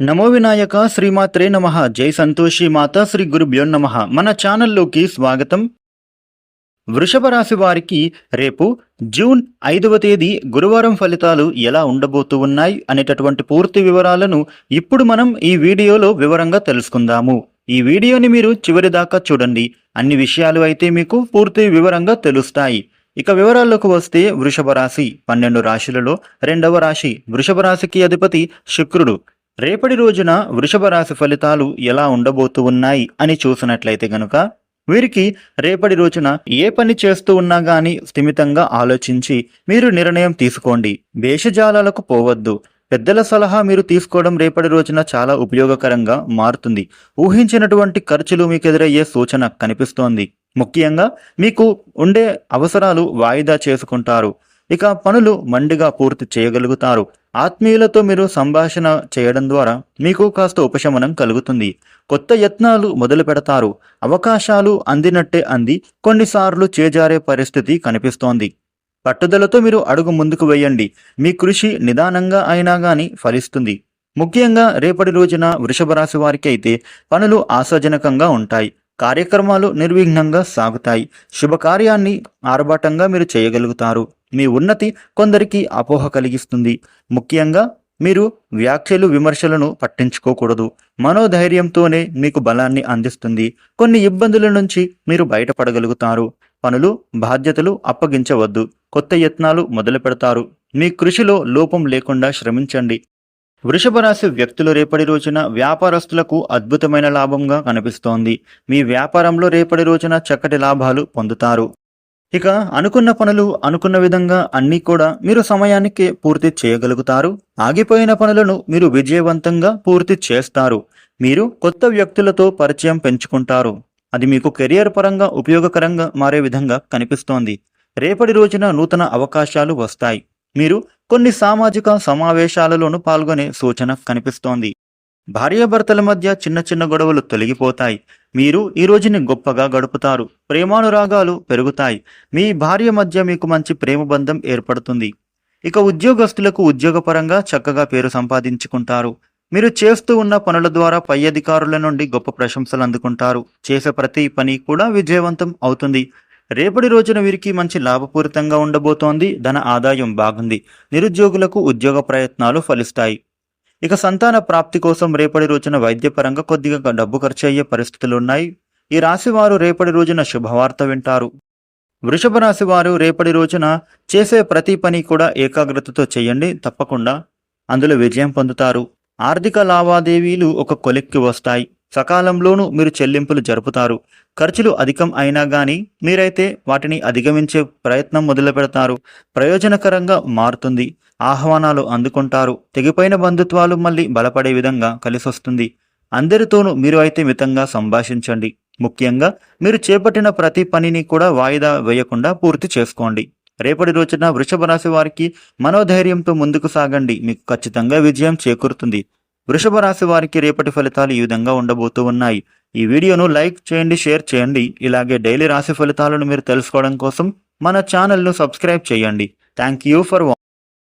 నమో వినాయక శ్రీమాత్రే నమ జై సంతోషి మాత శ్రీ గురుభ్యో నమ. మన ఛానల్లోకి స్వాగతం. వృషభ రాశి వారికి రేపు జూన్ ఐదవ తేదీ గురువారం ఫలితాలు ఎలా ఉండబోతూ ఉన్నాయి అనేటటువంటి పూర్తి వివరాలను ఇప్పుడు మనం ఈ వీడియోలో వివరంగా తెలుసుకుందాము. ఈ వీడియోని మీరు చివరి దాకా చూడండి. అన్ని విషయాలు అయితే మీకు పూర్తి వివరంగా తెలుస్తాయి. ఇక వివరాల్లోకి వస్తే వృషభ రాశి పన్నెండు రాశులలో రెండవ రాశి. వృషభ రాశికి అధిపతి శుక్రుడు. రేపటి రోజున వృషభ రాశి ఫలితాలు ఎలా ఉండబోతూ ఉన్నాయి అని చూసినట్లయితే గనుక వీరికి రేపటి రోజున ఏ పని చేస్తూ ఉన్నా గాని స్థిమితంగా ఆలోచించి మీరు నిర్ణయం తీసుకోండి. వేషజాలాలకు పోవద్దు. పెద్దల సలహా మీరు తీసుకోవడం రేపటి రోజున చాలా ఉపయోగకరంగా మారుతుంది. ఊహించినటువంటి ఖర్చులు మీకు ఎదురయ్యే సూచన కనిపిస్తోంది. ముఖ్యంగా మీకు ఉండే అవసరాలు వాయిదా చేసుకుంటారు. ఇక పనులు మండిగా పూర్తి చేయగలుగుతారు. ఆత్మీయులతో మీరు సంభాషణ చేయడం ద్వారా మీకు కాస్త ఉపశమనం కలుగుతుంది. కొత్త యత్నాలు మొదలు పెడతారు. అవకాశాలు అందినట్టే అంది. కొన్నిసార్లు చేజారే పరిస్థితి కనిపిస్తోంది. పట్టుదలతో మీరు అడుగు ముందుకు వేయండి. మీ కృషి నిదానంగా అయినా గాని ఫలిస్తుంది. ముఖ్యంగా రేపటి రోజున వృషభ రాశి వారికి అయితే పనులు ఆశాజనకంగా ఉంటాయి. కార్యక్రమాలు నిర్విఘ్నంగా సాగుతాయి. శుభకార్యాన్ని ఆర్భాటంగా మీరు చేయగలుగుతారు. మీ ఉన్నతి కొందరికి అపోహ కలిగిస్తుంది. ముఖ్యంగా మీరు వ్యాఖ్యలు విమర్శలను పట్టించుకోకూడదు. మనోధైర్యంతోనే మీకు బలాన్ని అందిస్తుంది. కొన్ని ఇబ్బందుల నుంచి మీరు బయటపడగలుగుతారు. పనులు బాధ్యతలు అప్పగించవద్దు. కొత్త యత్నాలు మొదలు పెడతారు. మీ కృషిలో లోపం లేకుండా శ్రమించండి. వృషభ రాశి వ్యక్తులు రేపటి రోజున వ్యాపారస్తులకు అద్భుతమైన లాభంగా కనిపిస్తోంది. మీ వ్యాపారంలో రేపటి రోజున చక్కటి లాభాలు పొందుతారు. ఇక అనుకున్న పనులు అనుకున్న విధంగా అన్నీ కూడా మీరు సమయానికి పూర్తి చేయగలుగుతారు. ఆగిపోయిన పనులను మీరు విజయవంతంగా పూర్తి చేస్తారు. మీరు కొత్త వ్యక్తులతో పరిచయం పెంచుకుంటారు. అది మీకు కెరియర్ పరంగా ఉపయోగకరంగా మారే విధంగా కనిపిస్తోంది. రేపటి రోజున నూతన అవకాశాలు వస్తాయి. మీరు కొన్ని సామాజిక సమావేశాలలోనూ పాల్గొనే సూచన కనిపిస్తోంది. భార్యాభర్తల మధ్య చిన్న చిన్న గొడవలు తొలగిపోతాయి. మీరు ఈ రోజుని గొప్పగా గడుపుతారు. ప్రేమానురాగాలు పెరుగుతాయి. మీ భార్య మధ్య మీకు మంచి ప్రేమ బంధం ఏర్పడుతుంది. ఇక ఉద్యోగస్తులకు ఉద్యోగపరంగా చక్కగా పేరు సంపాదించుకుంటారు. మీరు చేస్తూ ఉన్న పనుల ద్వారా పై అధికారుల నుండి గొప్ప ప్రశంసలు అందుకుంటారు. చేసే ప్రతి పని కూడా విజయవంతం అవుతుంది. రేపటి రోజున వీరికి మంచి లాభపూరితంగా ఉండబోతోంది. ధన ఆదాయం బాగుంది. నిరుద్యోగులకు ఉద్యోగ ప్రయత్నాలు ఫలిస్తాయి. ఇక సంతాన ప్రాప్తి కోసం రేపటి రోజున వైద్యపరంగా కొద్దిగా డబ్బు ఖర్చు అయ్యే పరిస్థితులు ఉన్నాయి. ఈ రాశి వారు రేపటి రోజున శుభవార్త వింటారు. వృషభ రాశి వారు రేపటి రోజున చేసే ప్రతి పని కూడా ఏకాగ్రతతో చేయండి తప్పకుండా. అందులో విజయం పొందుతారు. ఆర్థిక లావాదేవీలు ఒక కొలిక్కి వస్తాయి. సకాలంలోనూ మీరు చెల్లింపులు జరుపుతారు. ఖర్చులు అధికం అయినా గానీ మీరైతే వాటిని అధిగమించే ప్రయత్నం మొదలు పెడతారు ప్రయోజనకరంగా మారుతుంది. ఆహ్వానాలు అందుకుంటారు. తెగిపోయిన బంధుత్వాలు మళ్ళీ బలపడే విధంగా కలిసొస్తుంది. అందరితోనూ మీరు అయితే మితంగా సంభాషించండి. ముఖ్యంగా మీరు చేపట్టిన ప్రతి పనిని కూడా వాయిదా వేయకుండా పూర్తి చేసుకోండి. రేపటి రోజున వృషభ రాశి వారికి మనోధైర్యంతో ముందుకు సాగండి. మీకు ఖచ్చితంగా విజయం చేకూరుతుంది. వృషభ రాశి వారికి రేపటి ఫలితాలు ఈ విధంగా ఉండబోతూ ఉన్నాయి. ఈ వీడియోను లైక్ చేయండి షేర్ చేయండి. ఇలాగే డైలీ రాశి ఫలితాలను మీరు తెలుసుకోవడం కోసం మన ఛానల్ను సబ్స్క్రైబ్ చేయండి. Thank you for